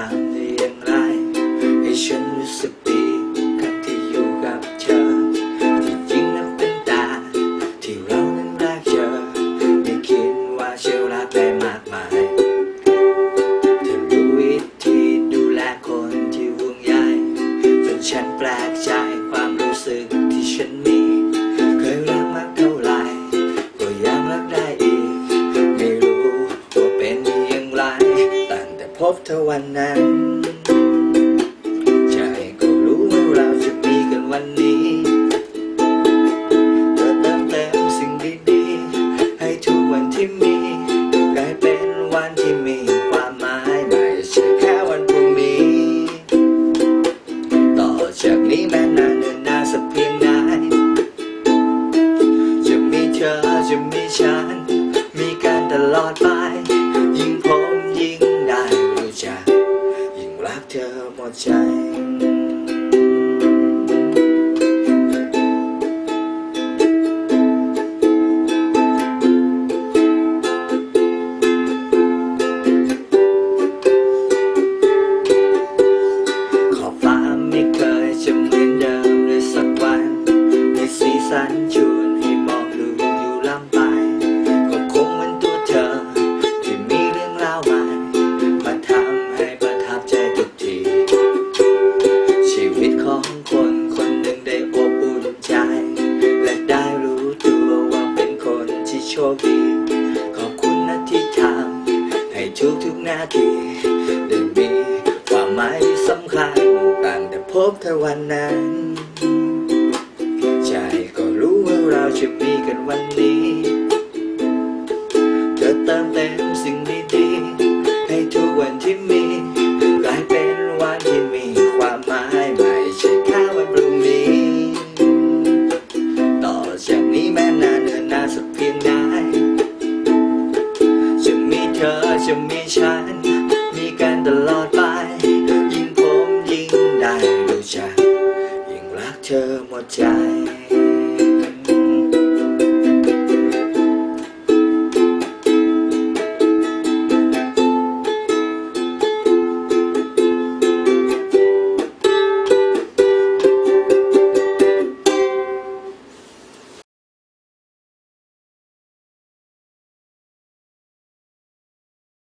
างได้อย่างไร ให้ฉันรู้สึกดีกับที่อยู่กับเธอ ที่จริงนั้นเป็นตา ที่เรานั้นแรกเจอไม่คิดว่าเชื่อรักได้มากมายเธอรู้วิธีดูแลคนที่ห่วงใยจนฉันแปลกใจ วันนั้น ใจก็รู้ว่าเราจะมีกันวันนี้เธอเติมเต็มสิ่งดีๆ ให้ทุกวันที่มีกลายเป็นวันที่มีความหมายไม่ใช่แค่วันพรุ่งนี้ ต่อจากนี้แม้นานเนินนานสักเพียงไหนจะมีเธอจะมีฉัน ใจ โชคดี ขอบคุณนะที่ทำให้ทุกทุกนาทีได้มีความหมายสำคัญตั้งแต่พบเธอวันนั้น ใจก็รู้ว่าเราจะมีกันวันนี้ อหมดใจ